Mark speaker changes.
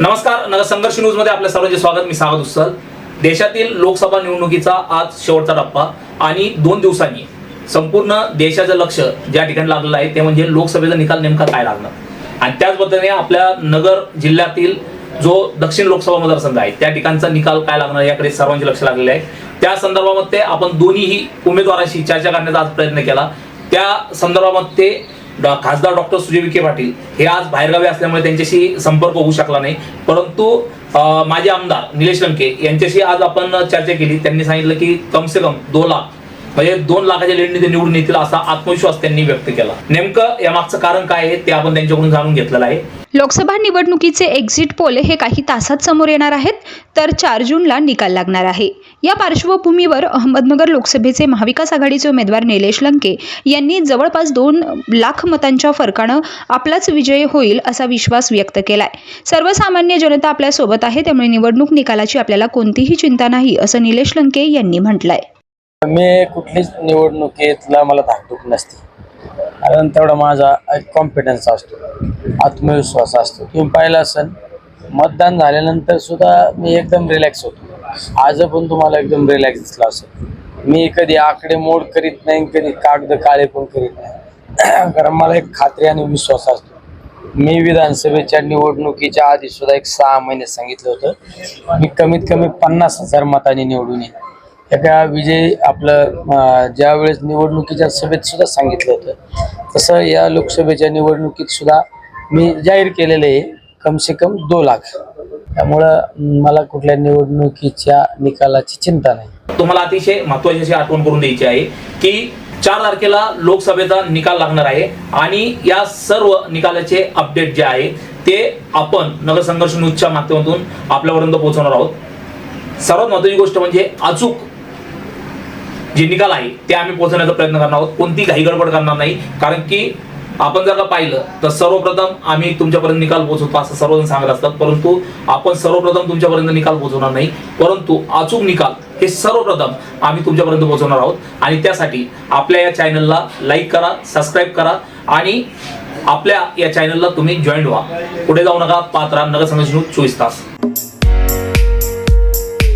Speaker 1: नमस्कार नगरसंघर्ष न्यूजमध्ये आपल्या सर्वांचे स्वागत. मी सावध उत्सल देशातील लोकसभा निवडणुकीचा आज शेवटचा टप्पा आणि दोन दिवसांनी संपूर्ण देशाचं लक्ष ज्या ठिकाणी लागलेलं आहे ते म्हणजे लोकसभेचा निकाल नेमका काय लागणार? आणि त्याच पद्धतीने आपल्या नगर जिल्ह्यातील जो दक्षिण लोकसभा मतदारसंघ आहे त्या ठिकाणचा निकाल काय लागणार याकडे सर्वांचे लक्ष लागलेले आहे. त्या संदर्भामध्ये आपण दोन्हीही उमेदवारांशी चर्चा करण्याचा आज प्रयत्न केला. त्या संदर्भामध्ये डॉ- खासदार डॉक्टर सुजय विखे पाटील हे आज बाहेरगावी असल्यामुळे त्यांच्याशी संपर्क होऊ शकला नाही. परंतु माझे आमदार निलेश लंके यांच्याशी आज आपण चर्चा केली. त्यांनी सांगितलं की कम से कम दोन लाख म्हणजे दोन लाखाच्या लेणी ते निवडून येतील असा आत्मविश्वास त्यांनी व्यक्त केला. नेमकं यामागचं कारण काय आहे ते आपण त्यांच्याकडून जाणून घेतलेलं आहे.
Speaker 2: लोकसभा निवडणुकीचे एक्झिट पोल हे काही तासात समोर येणार आहेत तर चार जूनला निकाल लागणार आहे. या पार्श्वभूमीवर अहमदनगर लोकसभेचे महाविकास आघाडीचे उमेदवार निलेश लंके यांनी जवळपास दोन लाख मतांच्या फरकानं आपलाच विजय होईल असा विश्वास व्यक्त केलाय. सर्वसामान्य जनता आपल्यासोबत आहे त्यामुळे निवडणूक निकालाची आपल्याला कोणतीही चिंता नाही असं निलेश लंके यांनी म्हटलंय.
Speaker 3: मी कुठलीच निवडणुकीतला मला धाकधूक नसते. कारण तेवढा माझा एक कॉन्फिडन्स असतो आत्मविश्वास असतो. तुम्ही पाहिलं असेल मतदान झाल्यानंतर सुद्धा मी एकदम रिलॅक्स होतो. आज पण तुम्हाला एकदम रिलॅक्स दिसला असेल. मी कधी आकडे मोड करीत नाही कधी कागद काळे पण करीत नाही. कारण मला एक खात्री आणि विश्वास असतो. मी विधानसभेच्या निवडणुकीच्या आधी सुद्धा एक सहा महिने सांगितलं होतं मी कमीत कमी पन्नास हजार मतांनी निवडून येईन. एका विजय आपलं ज्यावेळेस निवडणुकीच्या सभेत सुद्धा सांगितलं होतं तसं या लोकसभेच्या निवडणुकीत सुद्धा मी जाहीर केलेलं आहे कमसे कम दो लाख. त्यामुळं मला कुठल्या निवडणुकीच्या निकालाची चिंता नाही.
Speaker 1: तुम्हाला अतिशय महत्वाची अशी आठवण करून द्यायची आहे की चार तारखेला लोकसभेचा निकाल लागणार आहे आणि या सर्व निकालाचे अपडेट जे आहे ते आपण नगरसंघर्ष न्यूजच्या माध्यमातून आपल्यापर्यंत पोहोचवणार आहोत. सर्वात महत्वाची गोष्ट म्हणजे अचूक जे निकाल आहे ते आम्ही पोहोचवण्याचा प्रयत्न करणार आहोत. कोणती घाई गडबड करणार नाही. कारण की आपण जर का पाहिलं तर सर्वप्रथम आम्ही तुमच्यापर्यंत निकाल पोहोचवतो असं सर्वजण सांगत असतात. परंतु आपण सर्वप्रथम तुमच्यापर्यंत निकाल पोहोचवणार नाही. परंतु अचूक निकाल हे सर्वप्रथम आम्ही तुमच्यापर्यंत पोहोचवणार आहोत. आणि त्यासाठी आपल्या या चॅनलला लाईक करा सबस्क्राईब करा आणि आपल्या या चॅनलला तुम्ही जॉईन व्हा. पुढे जाऊ नका. पात्रा नगर संघर्ष चोवीस तास.